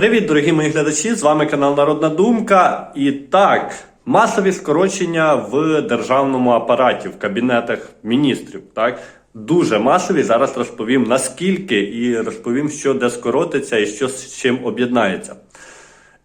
Привіт, дорогі мої глядачі! З вами канал Народна Думка. І так, масові скорочення в державному апараті, в кабінетах міністрів. Так, дуже масові. Зараз розповім наскільки і розповім, що де скоротиться і що з чим об'єднається.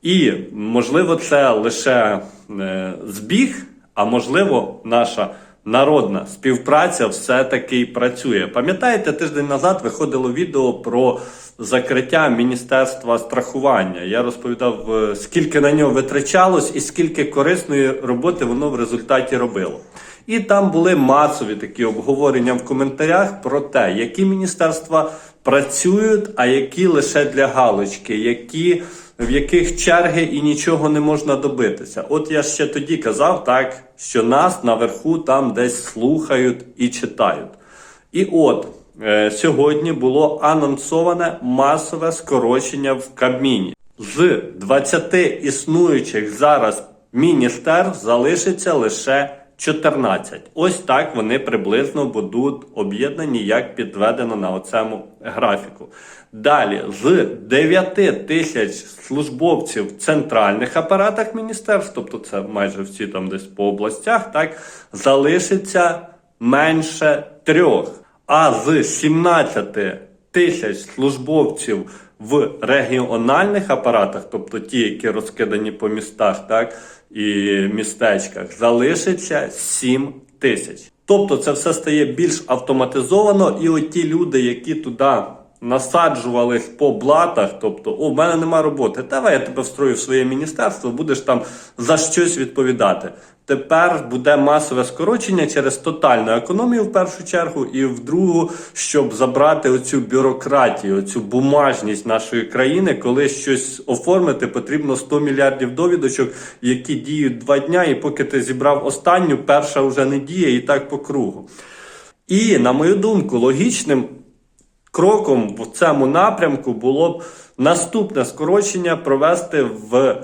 І можливо, це лише е, збіг, а можливо, наша народна співпраця все-таки працює. Пам'ятаєте, тиждень назад виходило відео про закриття міністерства страхування. Я розповідав, е, скільки на нього витрачалось і скільки корисної роботи воно в результаті робило. І там були масові такі обговорення в коментарях про те, які міністерства працюють, а які лише для галочки, які в яких черги і нічого не можна добитися. От я ще тоді казав, так що нас наверху там десь слухають і читають. І от е, сьогодні було анонсоване масове скорочення в Кабміні. З 20 існуючих зараз міністерств залишиться лише 14. Ось так вони приблизно будуть об'єднані, як підведено на оцьому графіку. Далі з 9 тисяч службовців в центральних апаратах міністерств, тобто це майже всі там десь по областях, так залишиться менше трьох. А з 17 тисяч службовців в регіональних апаратах, тобто ті, які розкидані по містах, так і містечках, залишиться 7 тисяч. Тобто це все стає більш автоматизовано, і от ті люди, які туди насаджувались по блатах, тобто, в мене нема роботи, давай я тебе встрою в своє міністерство, будеш там за щось відповідати. Тепер буде масове скорочення через тотальну економію в першу чергу, і в другу, щоб забрати оцю бюрократію, оцю бумажність нашої країни, коли щось оформити, потрібно 100 мільярдів довідочок, які діють два дня, і поки ти зібрав останню, перша вже не діє, і так по кругу. І, на мою думку, логічним кроком в цьому напрямку було б наступне скорочення провести в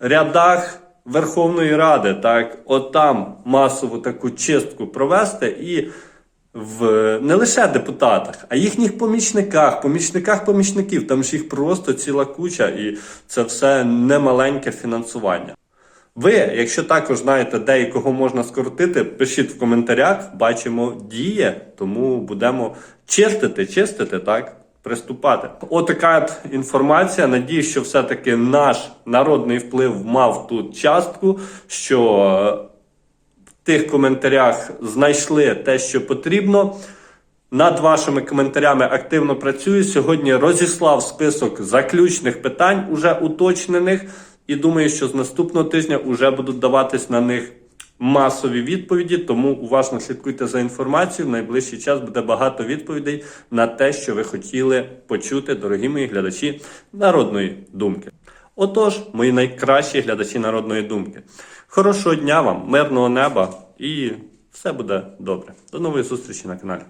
рядах Верховної Ради, так, отам масову таку чистку провести і в не лише депутатах, а їхніх помічниках, помічниках помічників. Там ж їх просто ціла куча, і це все немаленьке фінансування. Ви, якщо також знаєте, де і кого можна скоротити, пишіть в коментарях, бачимо діє, тому будемо чистити, чистити, так, приступати. Отака от інформація. Надію, що все-таки наш народний вплив мав тут частку, що е, в тих коментарях знайшли те, що потрібно. Над вашими коментарями активно працюю. Сьогодні розіслав список заключних питань, уже уточнених, і думаю, що з наступного тижня вже будуть даватись на них масові відповіді. Тому уважно слідкуйте за інформацією. В найближчий час буде багато відповідей на те, що ви хотіли почути, дорогі мої глядачі народної думки. Отож, мої найкращі глядачі народної думки. Хорошого дня вам, мирного неба і все буде добре. До нової зустрічі на каналі.